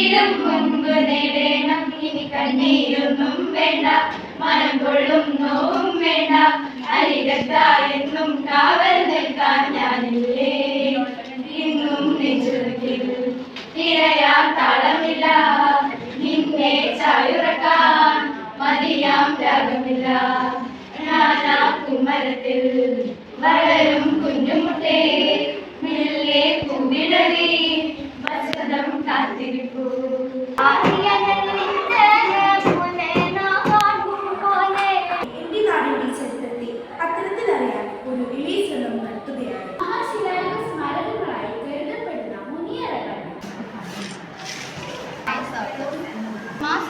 വീടും മുൻപ് നേടണം. ഇനി കണ്ണീരൊന്നും വേണ്ട. മനം കൊള്ളും വേണ്ട. വേണ്ട എന്നും കാവൽ നിൽക്കാൻ ഞാനില്ലേ. ഇന്നും നെഞ്ചുറക്കിൽ തിരയാൻ താളമില്ല. നിന്നെ ചായുറക്കാൻ മതിയാം രാഗമില്ല നാനാ കുമരത്തിൽ വളരും കുഞ്ഞുമുട്ടേ. മെല്ലെ കുമിടവേ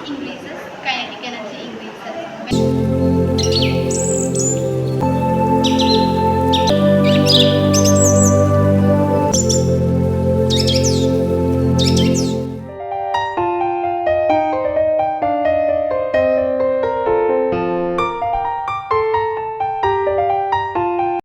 increases, kinetic energy increases.